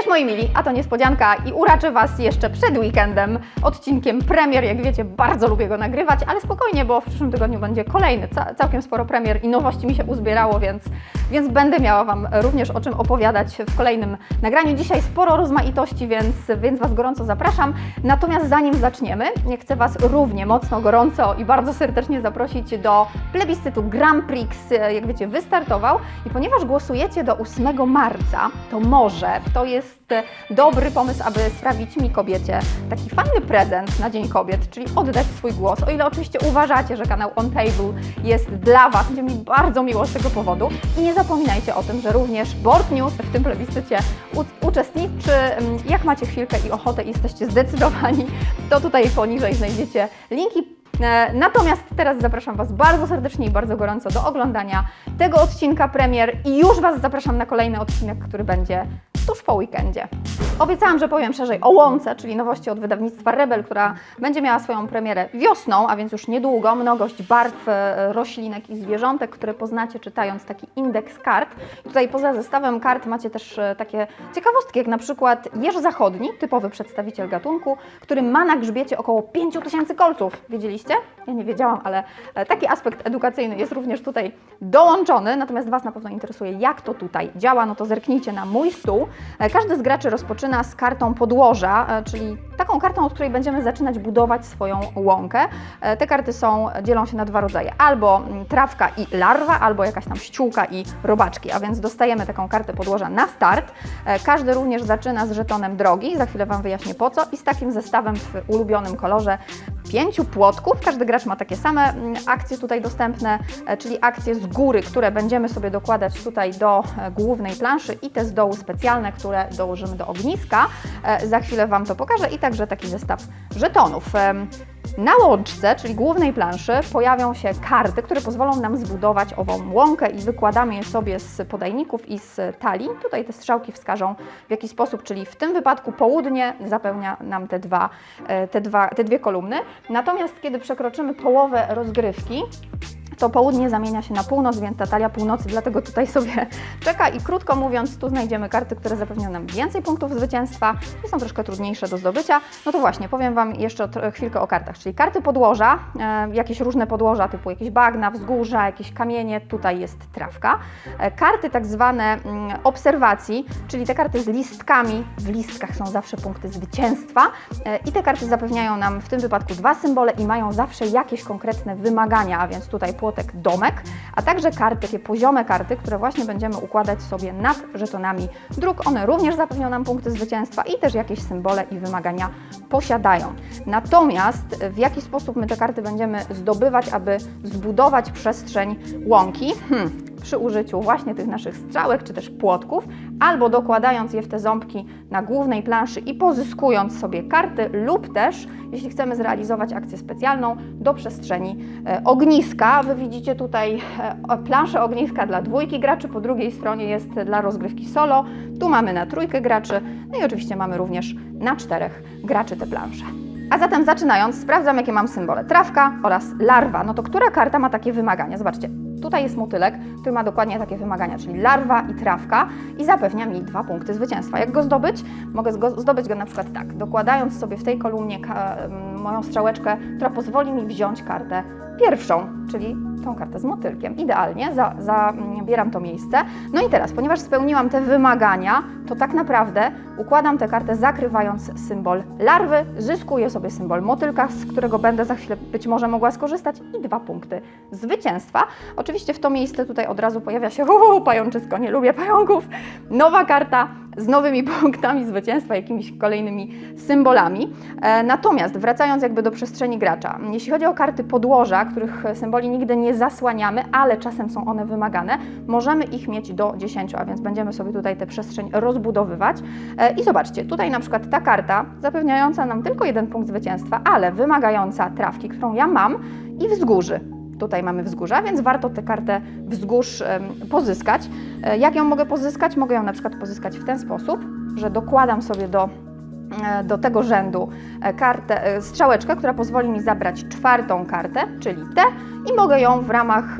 Cześć moi mili, a to niespodzianka i uraczę Was jeszcze przed weekendem odcinkiem premier. Jak wiecie, bardzo lubię go nagrywać, ale spokojnie, bo w przyszłym tygodniu będzie kolejny. Ca całkiem sporo premier i nowości mi się uzbierało, więc, więc będę miała Wam również o czym opowiadać w kolejnym nagraniu. Dzisiaj sporo rozmaitości, więc, więc Was gorąco zapraszam. Natomiast zanim zaczniemy, chcę Was równie mocno, gorąco i bardzo serdecznie zaprosić do plebiscytu Grand Prix. Jak wiecie, wystartował i ponieważ głosujecie do 8 marca, to może to jest dobry pomysł, aby sprawić mi kobiecie taki fajny prezent na Dzień Kobiet, czyli oddać swój głos. O ile oczywiście uważacie, że kanał On Table jest dla Was, będzie mi bardzo miło z tego powodu. I nie zapominajcie o tym, że również Board News w tym plebiscycie uczestniczy. Jak macie chwilkę i ochotę i jesteście zdecydowani, to tutaj poniżej znajdziecie linki E, Natomiast teraz zapraszam Was bardzo serdecznie i bardzo gorąco do oglądania tego odcinka premier i już Was zapraszam na kolejny odcinek, który będzie tuż po weekendzie. Obiecałam, że powiem szerzej o Łące, czyli nowości od wydawnictwa Rebel, która będzie miała swoją premierę wiosną, a więc już niedługo. Mnogość barw, e, roślinek i zwierzątek, które poznacie czytając taki indeks kart. Tutaj poza zestawem kart macie też e, takie ciekawostki, jak na przykład jeż zachodni, typowy przedstawiciel gatunku, który ma na grzbiecie około 5000 kolców. Wiedzieliście? Ja nie wiedziałam, ale e, taki aspekt edukacyjny jest również tutaj dołączony. Natomiast Was na pewno interesuje, jak to tutaj działa, no to zerknijcie na mój stół. Każdy z graczy rozpoczyna z kartą podłoża, e, czyli taką kartą, od której będziemy zaczynać budować swoją łąkę. E, Te karty są, dzielą się na dwa rodzaje, albo mm, trawka i larwa, albo jakaś tam ściółka i robaczki, a więc dostajemy taką kartę podłoża na start. E, Każdy również zaczyna z żetonem drogi, za chwilę Wam wyjaśnię po co, i z takim zestawem w ulubionym kolorze pięciu płotków. Każdy gracz ma takie same mm, akcje tutaj dostępne, e, czyli akcje z góry, które będziemy sobie dokładać tutaj do e, głównej planszy i te z dołu specjalne, które dołożymy do ogniska. E, Za chwilę Wam to pokażę i także taki zestaw żetonów. Na łączce, czyli głównej planszy, pojawią się karty, które pozwolą nam zbudować ową łąkę i wykładamy je sobie z podajników i z talii. Tutaj te strzałki wskażą w jaki sposób, czyli w tym wypadku południe zapełnia nam te, dwa, e, te, dwa, te dwie kolumny. Natomiast kiedy przekroczymy połowę rozgrywki, to południe zamienia się na północ, więc ta talia północy dlatego tutaj sobie czeka. I krótko mówiąc, tu znajdziemy karty, które zapewnią nam więcej punktów zwycięstwa. I są troszkę trudniejsze do zdobycia. No to właśnie, powiem Wam jeszcze chwilkę o kartach, czyli karty podłoża, e, jakieś różne podłoża typu jakieś bagna, wzgórza, jakieś kamienie, tutaj jest trawka. E, karty tak zwane mm, obserwacji, czyli te karty z listkami, w listkach są zawsze punkty zwycięstwa. E, i te karty zapewniają nam w tym wypadku dwa symbole i mają zawsze jakieś konkretne wymagania, a więc tutaj płotek domek, a także karty, takie poziome karty, które właśnie będziemy układać sobie nad żetonami dróg. One również zapewnią nam punkty zwycięstwa i też jakieś symbole i wymagania posiadają. Natomiast w jaki sposób my te karty będziemy zdobywać, aby zbudować przestrzeń łąki? Hmm przy użyciu właśnie tych naszych strzałek czy też płotków, albo dokładając je w te ząbki na głównej planszy i pozyskując sobie karty, lub też, jeśli chcemy zrealizować akcję specjalną, do przestrzeni e, ogniska. Wy widzicie tutaj e, planszę ogniska dla dwójki graczy, po drugiej stronie jest dla rozgrywki solo, tu mamy na trójkę graczy, no i oczywiście mamy również na czterech graczy te plansze. A zatem zaczynając, sprawdzam jakie mam symbole. Trawka oraz larwa. No to która karta ma takie wymagania? Zobaczcie, tutaj jest motylek, który ma dokładnie takie wymagania, czyli larwa i trawka i zapewnia mi dwa punkty zwycięstwa. Jak go zdobyć? Mogę go, zdobyć go na przykład tak, dokładając sobie w tej kolumnie moją strzałeczkę, która pozwoli mi wziąć kartę pierwszą, czyli tą kartę z motylkiem. Idealnie, za- zabieram to miejsce. No i teraz, ponieważ spełniłam te wymagania, to tak naprawdę układam tę kartę zakrywając symbol larwy, zyskuję sobie symbol motylka, z którego będę za chwilę być może mogła skorzystać i dwa punkty zwycięstwa. Oczywiście w to miejsce tutaj od razu pojawia się uu, pajączysko, nie lubię pająków. Nowa karta z nowymi punktami zwycięstwa, jakimiś kolejnymi symbolami. E, natomiast wracając jakby do przestrzeni gracza, jeśli chodzi o karty podłoża, których symboli nigdy nie zasłaniamy, ale czasem są one wymagane, możemy ich mieć do 10, a więc będziemy sobie tutaj tę przestrzeń rozbudowywać. E, I zobaczcie, tutaj na przykład ta karta zapewniająca nam tylko jeden punkt zwycięstwa, ale wymagająca trawki, którą ja mam i wzgórzy. Tutaj mamy wzgórza, więc warto tę kartę wzgórz pozyskać. E, Jak ją mogę pozyskać? Mogę ją na przykład pozyskać w ten sposób, że dokładam sobie do, e, do tego rzędu e, kartę, strzałeczkę, która pozwoli mi zabrać czwartą kartę, czyli tę i mogę ją w ramach,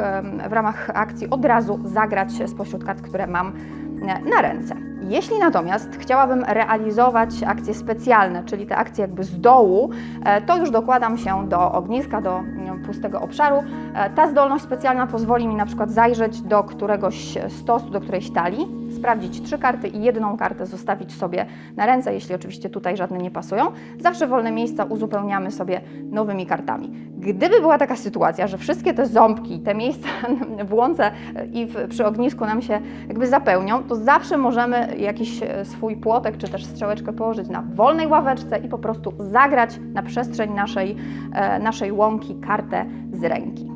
w ramach akcji od razu zagrać spośród kart, które mam na ręce. Jeśli natomiast chciałabym realizować akcje specjalne, czyli te akcje jakby z dołu, e, to już dokładam się do ogniska, do mm, pustego obszaru. E, Ta zdolność specjalna pozwoli mi na przykład zajrzeć do któregoś stosu, do którejś talii, sprawdzić trzy karty i jedną kartę zostawić sobie na ręce, jeśli oczywiście tutaj żadne nie pasują. Zawsze wolne miejsca uzupełniamy sobie nowymi kartami. Gdyby była taka sytuacja, że wszystkie te ząbki, te miejsca w łące i w, przy ognisku nam się jakby zapełnią, to zawsze możemy jakiś e, swój płotek czy też strzałeczkę położyć na wolnej ławeczce i po prostu zagrać na przestrzeń naszej, e, naszej łąki kartę z ręki.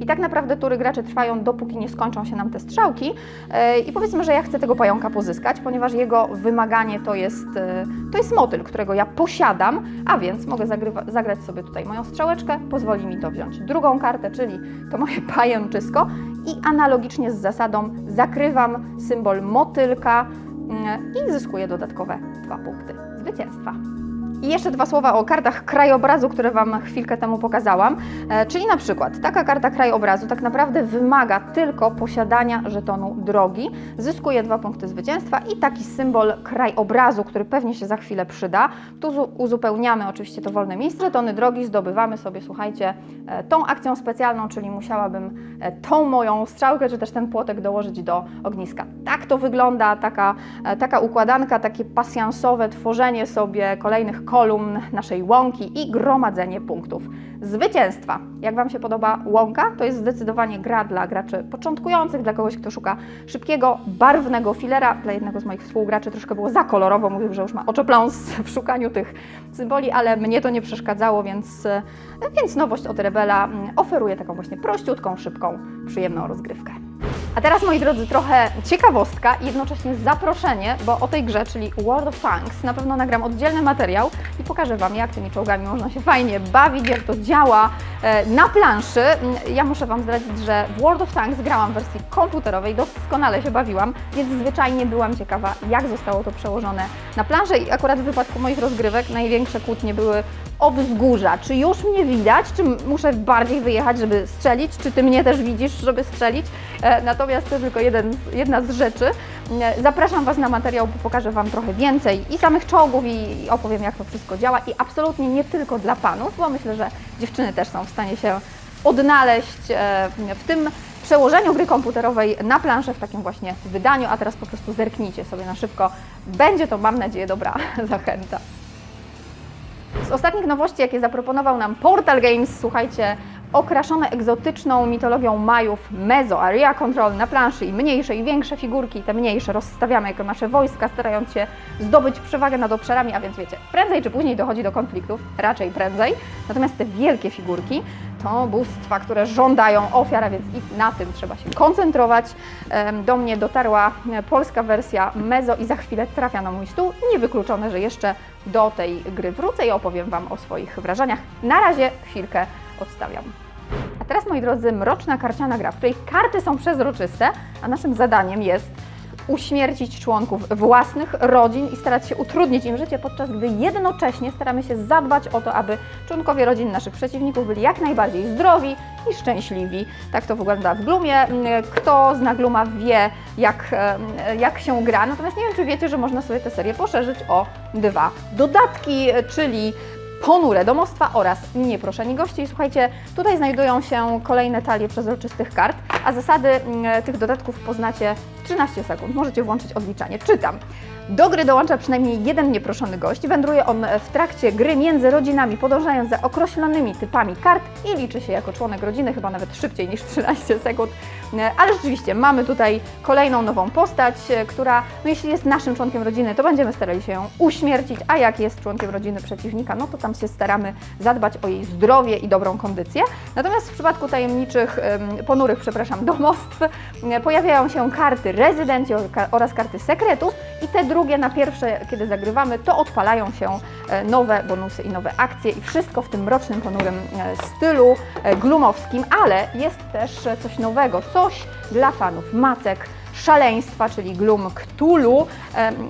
I tak naprawdę tury graczy trwają, dopóki nie skończą się nam te strzałki. E, I powiedzmy, że ja chcę tego pająka pozyskać, ponieważ jego wymaganie to jest, to jest motyl, którego ja posiadam, a więc mogę zagrać sobie tutaj moją strzałeczkę, pozwoli mi to wziąć drugą kartę, czyli to moje pajęczysko i analogicznie z zasadą zakrywam symbol motylka i zyskuję dodatkowe dwa punkty zwycięstwa. I jeszcze dwa słowa o kartach krajobrazu, które Wam chwilkę temu pokazałam. E, czyli na przykład taka karta krajobrazu tak naprawdę wymaga tylko posiadania żetonu drogi. Zyskuje dwa punkty zwycięstwa i taki symbol krajobrazu, który pewnie się za chwilę przyda. Tu zu- uzupełniamy oczywiście to wolne miejsce, żetony drogi, zdobywamy sobie, słuchajcie, e, tą akcją specjalną, czyli musiałabym e, tą moją strzałkę, czy też ten płotek dołożyć do ogniska. Tak to wygląda, taka, taka układanka, takie pasjansowe tworzenie sobie kolejnych kolumn naszej łąki i gromadzenie punktów zwycięstwa. Jak Wam się podoba łąka? To jest zdecydowanie gra dla graczy początkujących, dla kogoś, kto szuka szybkiego, barwnego filera. Dla jednego z moich współgraczy troszkę było za kolorowo, mówił, że już ma oczopląs w szukaniu tych symboli, ale mnie to nie przeszkadzało, więc, więc nowość od Rebela mm, oferuje taką właśnie prościutką, szybką, przyjemną rozgrywkę. A teraz, moi drodzy, trochę ciekawostka i jednocześnie zaproszenie, bo o tej grze, czyli World of Tanks, na pewno nagram oddzielny materiał i pokażę Wam, jak tymi czołgami można się fajnie bawić, jak to działa e, na planszy. Mm, Ja muszę Wam zdradzić, że w World of Tanks grałam w wersji komputerowej, doskonale się bawiłam, więc zwyczajnie byłam ciekawa, jak zostało to przełożone na planszę i akurat w wypadku moich rozgrywek największe kłótnie były o wzgórza. Czy już mnie widać, czy muszę bardziej wyjechać, żeby strzelić, czy Ty mnie też widzisz, żeby strzelić? E, Natomiast to tylko jeden jedna z rzeczy. E, Zapraszam Was na materiał, bo pokażę Wam trochę więcej i samych czołgów i, i opowiem, jak to wszystko działa. I absolutnie nie tylko dla panów, bo myślę, że dziewczyny też są w stanie się odnaleźć e, w tym przełożeniu gry komputerowej na planszę w takim właśnie wydaniu, a teraz po prostu zerknijcie sobie na szybko. Będzie to, mam nadzieję, dobra zachęta. Z ostatnich nowości, jakie zaproponował nam Portal Games, słuchajcie, okraszone egzotyczną mitologią Majów Mezo Area Control na planszy i mniejsze i większe figurki, te mniejsze rozstawiamy jako nasze wojska, starając się zdobyć przewagę nad obszarami, a więc wiecie, prędzej czy później dochodzi do konfliktów, raczej prędzej. Natomiast te wielkie figurki to bóstwa, które żądają ofiar, a więc i na tym trzeba się koncentrować. Do mnie dotarła e, polska wersja Mezo i za chwilę trafia na mój stół. Niewykluczone, że jeszcze do tej gry wrócę i opowiem Wam o swoich wrażeniach. Na razie chwilkę odstawiam. A teraz, moi drodzy, mroczna karciana gra, w której karty są przezroczyste, a naszym zadaniem jest uśmiercić członków własnych rodzin i starać się utrudnić im życie, podczas gdy jednocześnie staramy się zadbać o to, aby członkowie rodzin naszych przeciwników byli jak najbardziej zdrowi i szczęśliwi. Tak to wygląda w Glumie. Kto zna Gluma wie, jak, jak się gra. Natomiast nie wiem, czy wiecie, że można sobie tę serię poszerzyć o dwa dodatki, czyli ponure domostwa oraz nieproszeni goście. I słuchajcie, tutaj znajdują się kolejne talie przezroczystych kart, a zasady mm, tych dodatków poznacie w 13 sekund. Możecie włączyć odliczanie. Czytam. Do gry dołącza przynajmniej jeden nieproszony gość. Wędruje on w trakcie gry między rodzinami, podążając za określonymi typami kart i liczy się jako członek rodziny, chyba nawet szybciej niż 13 sekund. E, Ale rzeczywiście mamy tutaj kolejną nową postać, e, która, no jeśli jest naszym członkiem rodziny, to będziemy starali się ją uśmiercić, a jak jest członkiem rodziny przeciwnika, no to tam się staramy zadbać o jej zdrowie i dobrą kondycję. Natomiast w przypadku tajemniczych, em, ponurych, przepraszam, domostw e, pojawiają się karty rezydencji oraz karty sekretów i te drugie na pierwsze, kiedy zagrywamy, to odpalają się nowe bonusy i nowe akcje i wszystko w tym mrocznym, ponurym stylu glumowskim, ale jest też coś nowego, coś dla fanów macek, szaleństwa, czyli Gloom Cthulhu.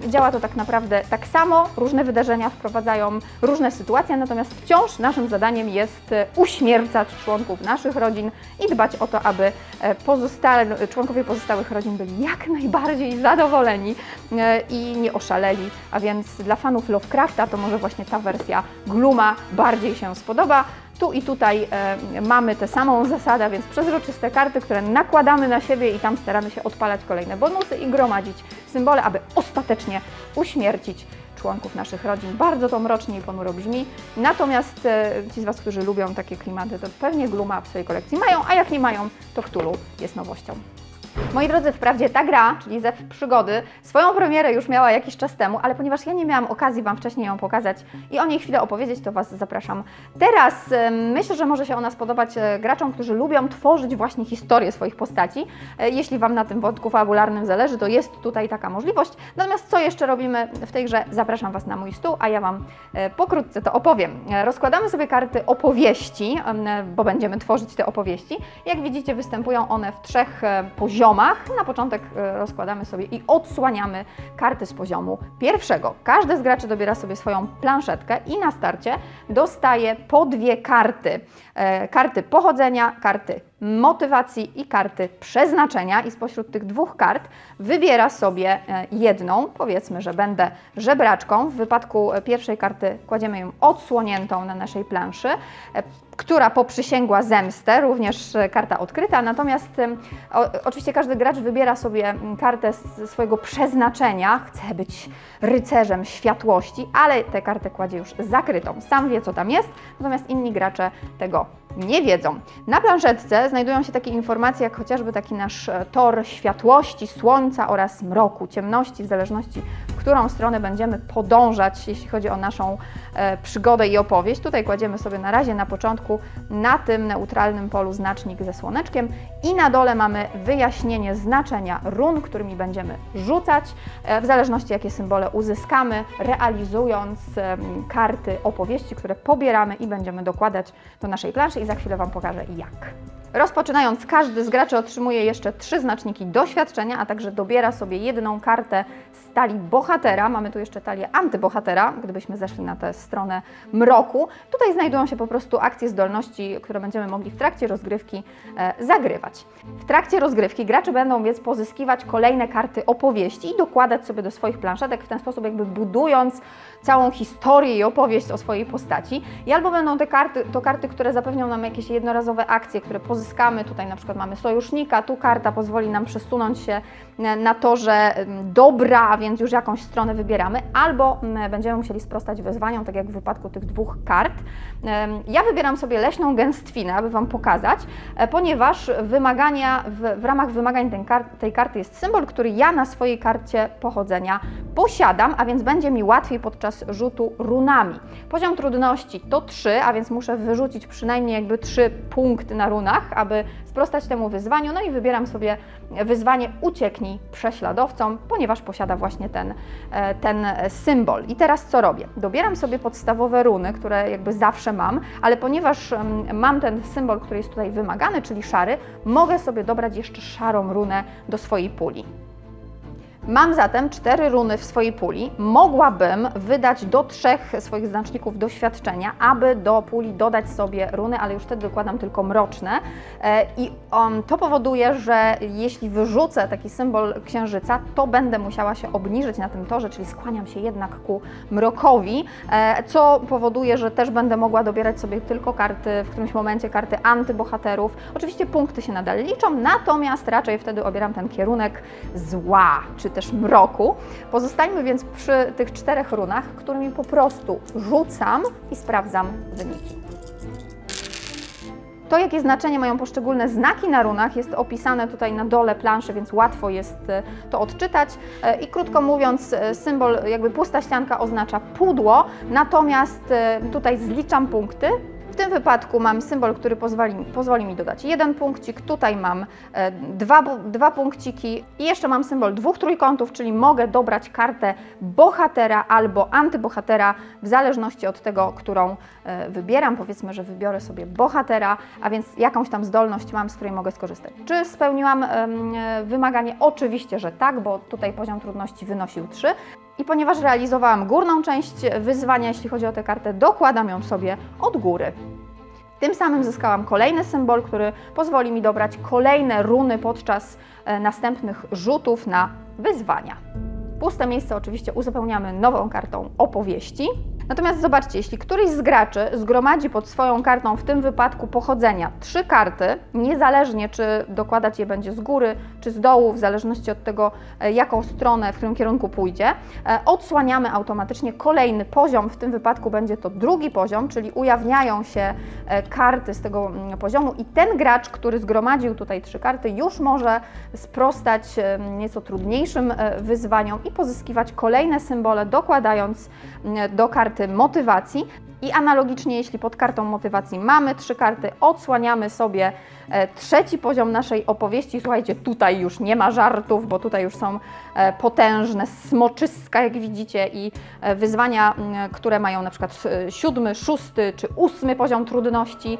Działa to tak naprawdę tak samo, różne wydarzenia wprowadzają różne sytuacje, natomiast wciąż naszym zadaniem jest e, uśmiercać członków naszych rodzin i dbać o to, aby e, pozostale, członkowie pozostałych rodzin byli jak najbardziej zadowoleni e, i nie oszaleli. A więc dla fanów Lovecrafta to może właśnie ta wersja Gluma bardziej się spodoba. Tu i tutaj e, mamy tę samą zasadę, więc przezroczyste karty, które nakładamy na siebie i tam staramy się odpalać kolejne bonusy i gromadzić symbole, aby ostatecznie uśmiercić członków naszych rodzin. Bardzo to mrocznie i ponuro brzmi. Natomiast e, ci z Was, którzy lubią takie klimaty, to pewnie Gluma w swojej kolekcji mają, a jak nie mają, to Cthulhu jest nowością. Moi drodzy, wprawdzie ta gra, czyli Zew Przygody, swoją premierę już miała jakiś czas temu, ale ponieważ ja nie miałam okazji Wam wcześniej ją pokazać i o niej chwilę opowiedzieć, to Was zapraszam teraz. Em, Myślę, że może się ona spodobać e, graczom, którzy lubią tworzyć właśnie historię swoich postaci. E, Jeśli Wam na tym wątku fabularnym zależy, to jest tutaj taka możliwość. Natomiast co jeszcze robimy w tej grze? Zapraszam Was na mój stół, a ja Wam pokrótce to opowiem. Rozkładamy sobie karty opowieści, bo będziemy tworzyć te opowieści. Jak widzicie, występują one w trzech e, poziomach. Na początek e, rozkładamy sobie i odsłaniamy karty z poziomu pierwszego. Każdy z graczy dobiera sobie swoją planszetkę i na starcie dostaje po dwie karty. E, Karty pochodzenia, karty motywacji i karty przeznaczenia i spośród tych dwóch kart wybiera sobie e, jedną, powiedzmy, że będę żebraczką. W wypadku e, pierwszej karty kładziemy ją odsłoniętą na naszej planszy, e, która poprzysięgła zemstę, również karta odkryta, natomiast o, oczywiście każdy gracz wybiera sobie kartę swojego przeznaczenia, chce być rycerzem światłości, ale tę kartę kładzie już zakrytą. Sam wie, co tam jest, natomiast inni gracze tego nie wiedzą. Na planszetce znajdują się takie informacje, jak chociażby taki nasz tor światłości, słońca oraz mroku, ciemności, w zależności, którą stronę będziemy podążać, jeśli chodzi o naszą e, przygodę i opowieść. Tutaj kładziemy sobie na razie na początku na tym neutralnym polu znacznik ze słoneczkiem i na dole mamy wyjaśnienie znaczenia run, którymi będziemy rzucać, e, w zależności jakie symbole uzyskamy, realizując karty opowieści, które pobieramy i będziemy dokładać do naszej planszy i za chwilę Wam pokażę jak. Rozpoczynając, każdy z graczy otrzymuje jeszcze trzy znaczniki doświadczenia, a także dobiera sobie jedną kartę z talii bohatera. Mamy tu jeszcze talię antybohatera, gdybyśmy zeszli na tę stronę mroku. Tutaj znajdują się po prostu akcje zdolności, które będziemy mogli w trakcie rozgrywki e, zagrywać. W trakcie rozgrywki gracze będą więc pozyskiwać kolejne karty opowieści i dokładać sobie do swoich planszetek, w ten sposób jakby budując całą historię i opowieść o swojej postaci. I albo będą te karty, to karty, które zapewnią nam jakieś jednorazowe akcje, które pozyskamy. Tutaj na przykład mamy sojusznika, tu karta pozwoli nam przesunąć się na torze em, dobra, więc już jakąś stronę wybieramy, albo będziemy musieli sprostać wyzwaniom, tak jak w wypadku tych dwóch kart. Ja wybieram sobie leśną gęstwinę, aby Wam pokazać, e, ponieważ wymagania, w, w ramach wymagań tej, kar tej karty jest symbol, który ja na swojej karcie pochodzenia posiadam, a więc będzie mi łatwiej podczas rzutu runami. Poziom trudności to 3, a więc muszę wyrzucić przynajmniej jakby 3 punkty na runach, aby sprostać temu wyzwaniu. No i wybieram sobie wyzwanie ucieknij prześladowcom, ponieważ posiada właśnie ten, e, ten symbol. I teraz co robię? Dobieram sobie podstawowe runy, które jakby zawsze mam, ale ponieważ mam ten symbol, który jest tutaj wymagany, czyli szary, mogę sobie dobrać jeszcze szarą runę do swojej puli. Mam zatem cztery runy w swojej puli. Mogłabym wydać do trzech swoich znaczników doświadczenia, aby do puli dodać sobie runy, ale już wtedy dokładam tylko mroczne. E, I um, to powoduje, że jeśli wyrzucę taki symbol księżyca, to będę musiała się obniżyć na tym torze, czyli skłaniam się jednak ku mrokowi, e, co powoduje, że też będę mogła dobierać sobie tylko karty, w którymś momencie karty antybohaterów. Oczywiście punkty się nadal liczą, natomiast raczej wtedy obieram ten kierunek zła, czy też mroku. Pozostańmy więc przy tych czterech runach, którymi po prostu rzucam i sprawdzam wyniki. To, jakie znaczenie mają poszczególne znaki na runach, jest opisane tutaj na dole planszy, więc łatwo jest e, to odczytać. E, I krótko mówiąc, e, symbol, jakby pusta ścianka oznacza pudło, natomiast tutaj zliczam punkty tym wypadku mam symbol, który pozwoli, pozwoli mi dodać jeden punkcik. Tutaj mam e, dwa, dwa punkciki i jeszcze mam symbol dwóch trójkątów, czyli mogę dobrać kartę bohatera albo antybohatera w zależności od tego, którą e, wybieram. Powiedzmy, że wybiorę sobie bohatera, a więc jakąś tam zdolność mam, z której mogę skorzystać. Czy spełniłam wymaganie? Oczywiście, że tak, bo tutaj poziom trudności wynosił 3. I ponieważ realizowałam górną część wyzwania, jeśli chodzi o tę kartę, dokładam ją sobie od góry. Tym samym zyskałam kolejny symbol, który pozwoli mi dobrać kolejne runy podczas e, następnych rzutów na wyzwania. Puste miejsce oczywiście uzupełniamy nową kartą opowieści. Natomiast zobaczcie, jeśli któryś z graczy zgromadzi pod swoją kartą, w tym wypadku pochodzenia, trzy karty, niezależnie czy dokładać je będzie z góry czy z dołu, w zależności od tego, e, jaką stronę, w którym kierunku pójdzie, e, odsłaniamy automatycznie kolejny poziom. W tym wypadku będzie to drugi poziom, czyli ujawniają się e, karty z tego mm, poziomu i ten gracz, który zgromadził tutaj trzy karty, już może sprostać nieco trudniejszym wyzwaniom i pozyskiwać kolejne symbole, dokładając mm, do karty motywacji. I analogicznie, jeśli pod kartą motywacji mamy trzy karty, odsłaniamy sobie e, trzeci poziom naszej opowieści. Słuchajcie, tutaj już nie ma żartów, bo tutaj już są e, potężne smoczyska, jak widzicie, i e, wyzwania, które mają na przykład siódmy, szósty czy ósmy poziom trudności,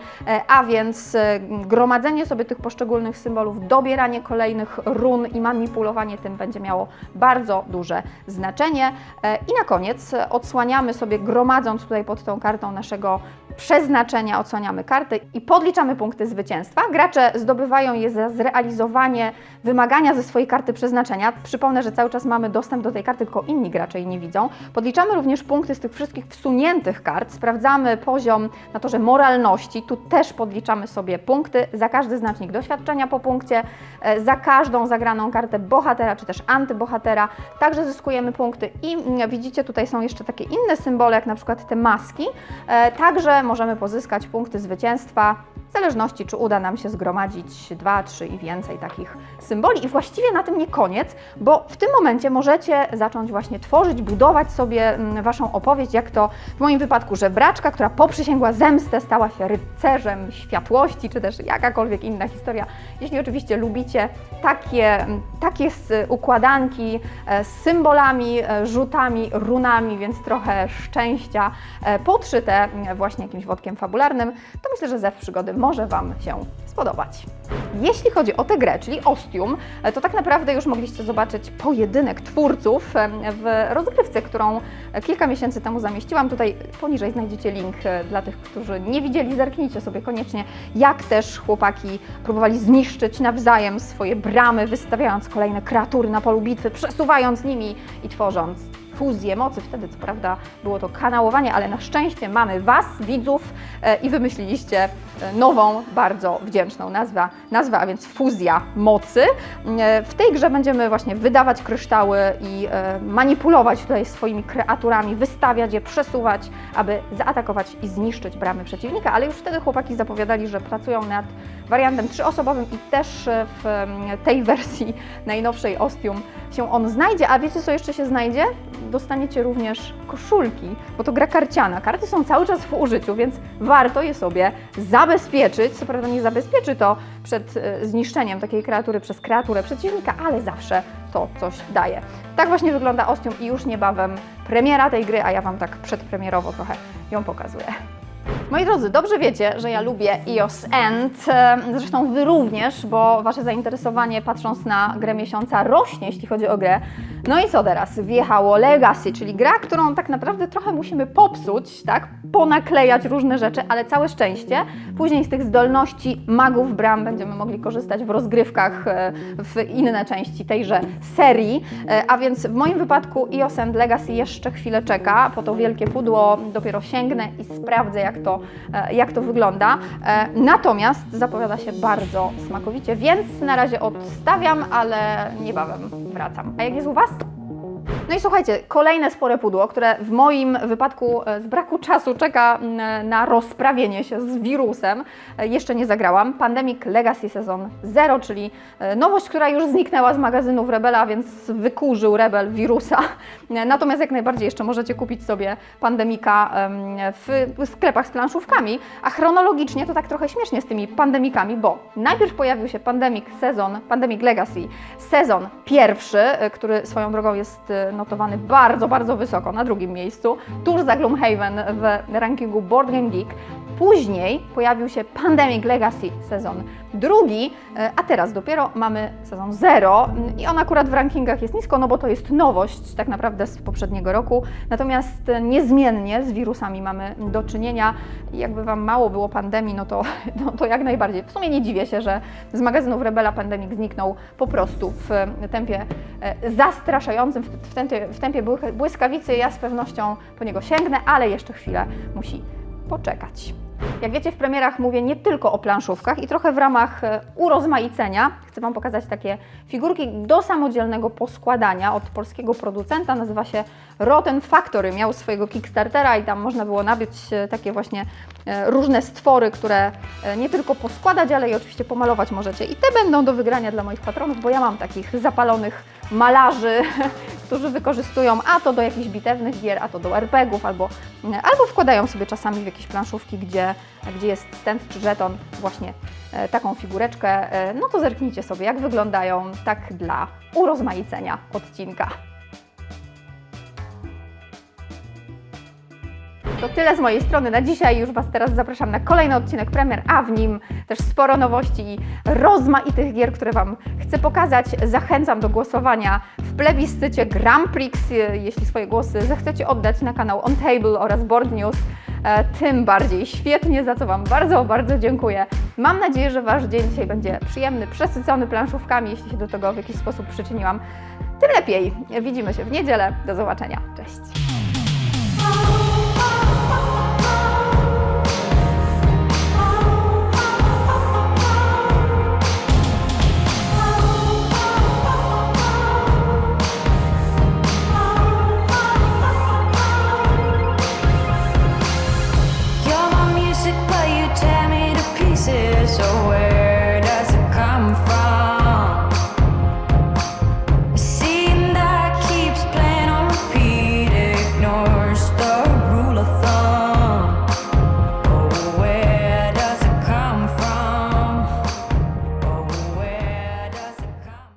a więc gromadzenie sobie tych poszczególnych symbolów, dobieranie kolejnych run i manipulowanie tym będzie miało bardzo duże znaczenie. I na koniec odsłaniamy sobie, gromadząc tutaj pod tą kartą naszego przeznaczenia, odsłaniamy karty i podliczamy punkty zwycięstwa. Gracze zdobywają je za zrealizowanie wymagania ze swojej karty przeznaczenia. Przypomnę, że cały czas mamy dostęp do tej karty, tylko inni gracze jej nie widzą. Podliczamy również punkty z tych wszystkich wsuniętych kart. Sprawdzamy poziom na torze moralności. Tu też podliczamy sobie punkty za każdy znacznik doświadczenia po punkcie, e, za każdą zagraną kartę bohatera czy też antybohatera. Także zyskujemy punkty i mm, widzicie tutaj są jeszcze takie inne symbole, jak na przykład te maski. E, Także możemy pozyskać punkty zwycięstwa w zależności, czy uda nam się zgromadzić dwa, trzy i więcej takich symboli. I właściwie na tym nie koniec, bo w tym momencie możecie zacząć właśnie tworzyć, budować sobie mm, Waszą opowieść, jak to w moim wypadku żebraczka, która poprzysięgła zemstę, stała się rycerzem światłości, czy też jakakolwiek inna historia. Jeśli oczywiście lubicie takie, mm, takie układanki e, z symbolami, e, rzutami, runami, więc trochę szczęścia e, podszyte mm, właśnie jakimś wodkiem fabularnym, to myślę, że Zew Przygody może Wam się spodobać. Jeśli chodzi o tę grę, czyli Ostium, to tak naprawdę już mogliście zobaczyć pojedynek twórców w rozgrywce, którą kilka miesięcy temu zamieściłam. Tutaj poniżej znajdziecie link e, dla tych, którzy nie widzieli, zerknijcie sobie koniecznie, jak też chłopaki próbowali zniszczyć nawzajem swoje bramy, wystawiając kolejne kreatury na polu bitwy, przesuwając nimi i tworząc fuzję mocy. Wtedy, co prawda, było to kanałowanie, ale na szczęście mamy Was, widzów, e, i wymyśliliście e, nową, bardzo wdzięczną nazwę, nazwę, a więc fuzja mocy. E, W tej grze będziemy właśnie wydawać kryształy i manipulować tutaj swoimi kreaturami, wystawiać je, przesuwać, aby zaatakować i zniszczyć bramy przeciwnika, ale już wtedy chłopaki zapowiadali, że pracują nad wariantem trzyosobowym i też w tej wersji najnowszej Ostium się on znajdzie, a wiecie co jeszcze się znajdzie? Dostaniecie również koszulki, bo to gra karciana. Karty są cały czas w użyciu, więc warto je sobie zabezpieczyć. Co prawda nie zabezpieczy to przed e, zniszczeniem takiej kreatury przez kreaturę przeciwnika, ale zawsze to coś daje. Tak właśnie wygląda Ostium i już niebawem premiera tej gry, a ja Wam tak przedpremierowo trochę ją pokazuję. Moi drodzy, dobrze wiecie, że ja lubię EOS End, zresztą Wy również, bo Wasze zainteresowanie patrząc na grę miesiąca rośnie, jeśli chodzi o grę. No i co teraz? Wjechało Legacy, czyli gra, którą tak naprawdę trochę musimy popsuć, tak? Ponaklejać różne rzeczy, ale całe szczęście. Później z tych zdolności magów bram będziemy mogli korzystać w rozgrywkach e, w inne części tejże serii. E, A więc w moim wypadku EOS End Legacy jeszcze chwilę czeka, po to wielkie pudło dopiero sięgnę i sprawdzę jak to, e, jak to wygląda. E, Natomiast zapowiada się bardzo smakowicie, więc na razie odstawiam, ale niebawem wracam. A jak jest u Was? No i słuchajcie, kolejne spore pudło, które w moim wypadku e, z braku czasu czeka na rozprawienie się z wirusem. E, Jeszcze nie zagrałam. Pandemic Legacy Season 0, czyli e, nowość, która już zniknęła z magazynów Rebela, więc wykurzył Rebel wirusa. Natomiast jak najbardziej jeszcze możecie kupić sobie Pandemika em, w sklepach z planszówkami, a chronologicznie to tak trochę śmiesznie z tymi pandemikami, bo najpierw pojawił się Pandemic Sezon, Pandemic Legacy, sezon pierwszy, który swoją drogą jest notowany bardzo, bardzo wysoko, na drugim miejscu, tuż za Gloomhaven w rankingu Board Game Geek. Później pojawił się Pandemic Legacy sezon drugi, e, a teraz dopiero mamy sezon 0 i on akurat w rankingach jest nisko, no bo to jest nowość tak naprawdę z poprzedniego roku. Natomiast e, niezmiennie z wirusami mamy do czynienia. Jakby Wam mało było pandemii, no to, no to jak najbardziej. W sumie nie dziwię się, że z magazynów Rebela Pandemic zniknął po prostu w tempie e, zastraszającym, w tempie, w tempie błysk- błyskawicy. Ja z pewnością po niego sięgnę, ale jeszcze chwilę musi poczekać. Jak wiecie, w premierach mówię nie tylko o planszówkach i trochę w ramach e, urozmaicenia chcę Wam pokazać takie figurki do samodzielnego poskładania od polskiego producenta. Nazywa się Rotten Factory. Miał swojego Kickstartera i tam można było nabyć e, takie właśnie różne stwory, które e, nie tylko poskładać, ale i oczywiście pomalować możecie. I te będą do wygrania dla moich patronów, bo ja mam takich zapalonych malarzy, którzy wykorzystują a to do jakichś bitewnych gier, a to do RPGów, albo, albo wkładają sobie czasami w jakieś planszówki, gdzie, gdzie jest stent czy żeton, właśnie e, taką figureczkę. E, no to zerknijcie sobie, jak wyglądają, tak dla urozmaicenia odcinka. To tyle z mojej strony na dzisiaj. Już Was teraz zapraszam na kolejny odcinek premier, a w nim też sporo nowości i rozmaitych gier, które Wam chcę pokazać. Zachęcam do głosowania w plebiscycie Grand Prix, jeśli swoje głosy zechcecie oddać na kanał On Table oraz Board News. e, Tym bardziej świetnie, za co Wam bardzo, bardzo dziękuję. Mam nadzieję, że Wasz dzień dzisiaj będzie przyjemny, przesycony planszówkami, jeśli się do tego w jakiś sposób przyczyniłam. Tym lepiej. Widzimy się w niedzielę. Do zobaczenia. Cześć.